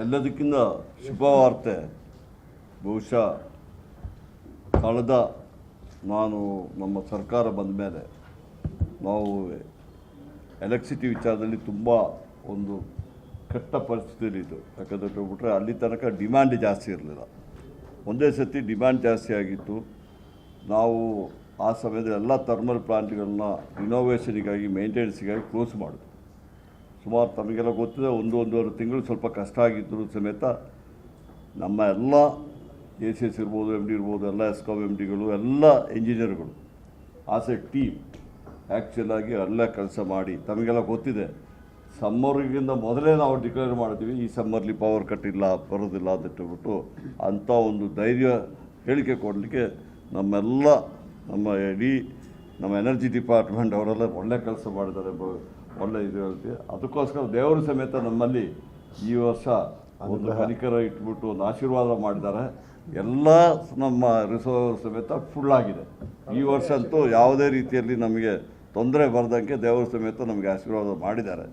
ಎಲ್ಲದಕ್ಕಿಂತ ಶುಭವಾರ್ತೆ. ಬಹುಶಃ ಕಳೆದ ನಾನು ನಮ್ಮ ಸರ್ಕಾರ ಬಂದ ಮೇಲೆ ನಾವು ಎಲೆಕ್ಟ್ರಿಸಿಟಿ ವಿಚಾರದಲ್ಲಿ ತುಂಬ ಒಂದು ಕೆಟ್ಟ ಪರಿಸ್ಥಿತಿಯಲ್ಲಿ ಇತ್ತು ಯಾಕಂದರೆ ಹೇಳ್ಬಿಟ್ರೆ ಅಲ್ಲಿ ತನಕ ಡಿಮ್ಯಾಂಡ್ ಜಾಸ್ತಿ ಇರಲಿಲ್ಲ. ಒಂದೇ ಸತಿ ಡಿಮ್ಯಾಂಡ್ ಜಾಸ್ತಿ ಆಗಿತ್ತು. ನಾವು ಆ ಸಮಯದಲ್ಲಿ ಎಲ್ಲ ಥರ್ಮಲ್ ಪ್ಲಾಂಟ್ಗಳನ್ನ ರಿನೋವೇಷನಿಗಾಗಿ ಮೇಂಟೆನೆನ್ಸಿಗಾಗಿ ಕ್ಲೋಸ್ ಮಾಡಿದ್ವಿ. ಸುಮಾರು ತಮಗೆಲ್ಲ ಗೊತ್ತಿದೆ, ಒಂದು ಒಂದೂವರೆ ತಿಂಗಳು ಸ್ವಲ್ಪ ಕಷ್ಟ ಆಗಿದ್ದರೂ ಸಮೇತ ನಮ್ಮ ಎಲ್ಲ ಎ ಸಿ ಎಸ್ ಇರ್ಬೋದು ಎಂ ಡಿ ಇರ್ಬೋದು, ಎಲ್ಲ ಎಸ್ಕಾಮ್ ಎಂ ಡಿಗಳು ಎಲ್ಲ ಇಂಜಿನಿಯರ್ಗಳು ಆಸ್ ಟೀಮ್ ಆ್ಯಕ್ಚುಲಾಗಿ ಅಲ್ಲೇ ಕೆಲಸ ಮಾಡಿ, ತಮಗೆಲ್ಲ ಗೊತ್ತಿದೆ. ಸಮ್ಮರ್ಗಿಂತ ಮೊದಲೇ ನಾವು ಡಿಕ್ಲೇರ್ ಮಾಡಿದ್ವಿ ಈ ಸಮ್ಮರ್ಲಿ ಪವರ್ ಕಟ್ ಇಲ್ಲ, ಬರೋದಿಲ್ಲ ಅಂತ ಹೇಳ್ಬಿಟ್ಟು ಅಂಥ ಒಂದು ಧೈರ್ಯ, ಹೇಳಿಕೆ ಕೊಡಲಿಕ್ಕೆ ನಮ್ಮೆಲ್ಲ, ನಮ್ಮ ಇಡೀ ನಮ್ಮ ಎನರ್ಜಿ ಡಿಪಾರ್ಟ್ಮೆಂಟ್ ಅವರೆಲ್ಲ ಒಳ್ಳೆ ಕೆಲಸ ಮಾಡಿದ್ದಾರೆ. ಒಳ್ಳೆ ಇದು ಹೇಳ್ತೀವಿ ಅದಕ್ಕೋಸ್ಕರ ದೇವರು ಸಮೇತ ನಮ್ಮಲ್ಲಿ ಈ ವರ್ಷ ಒಂದು ಕನಿಕರ ಇಟ್ಬಿಟ್ಟು ಒಂದು ಆಶೀರ್ವಾದ ಮಾಡಿದ್ದಾರೆ. ಎಲ್ಲ ನಮ್ಮ ರಿಸರ್ವ್ ಸಮೇತ ಫುಲ್ ಆಗಿದೆ. ಈ ವರ್ಷ ಅಂತೂ ಯಾವುದೇ ರೀತಿಯಲ್ಲಿ ನಮಗೆ ತೊಂದರೆ ಬರದಂಗೆ ದೇವರ ಸಮೇತ ನಮಗೆ ಆಶೀರ್ವಾದ ಮಾಡಿದ್ದಾರೆ.